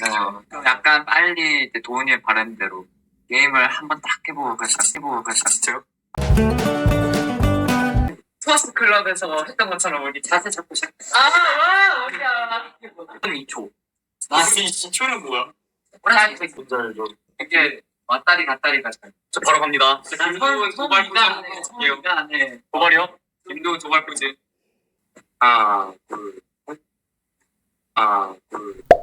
맞아요. 약간 빨리 이제 도훈이의 바람대로 게임을 한번 딱 해보고 가시 해보고 가시죠. 투어스 클럽에서 했던 것처럼 우리 자세 잡고 시작. 아, 와, 어디야. 2초. 아, 이 시초는 뭐야? 딱 뭔지 알죠? 이게 왔다리 갔다리 가자. 저 바로 갑니다. 김도훈 도발 포즈. 이거 안에 도발이요? 김도훈 도발 포즈. 하나, 둘, 셋. 하나, 둘, 셋.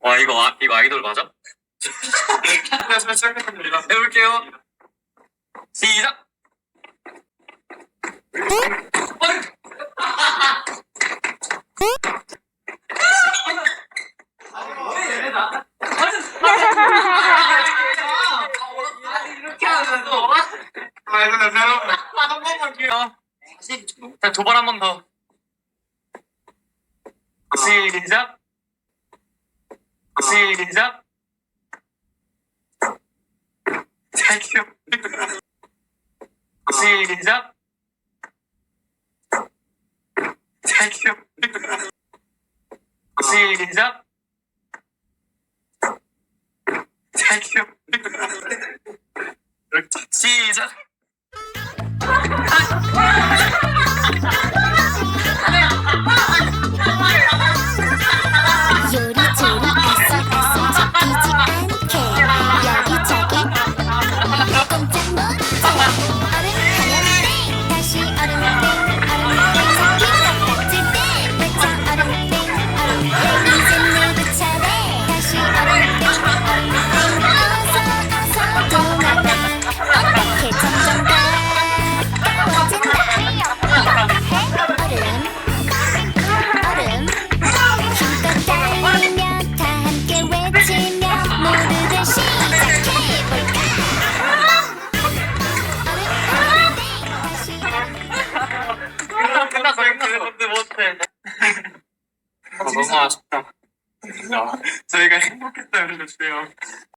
와, 이거, 아, 이거 아이돌 맞아? 해볼게요. 시작! 이렇게 하면서 아, 이거 나 여러분 한 번만 할게요. 자, 도발 한 번 더. 시작! 시작! 시작! 잘게요. 시작! 잘게 끝났어. 못해. 너무 아쉽다. 저희가 행복했다 그러셨어요.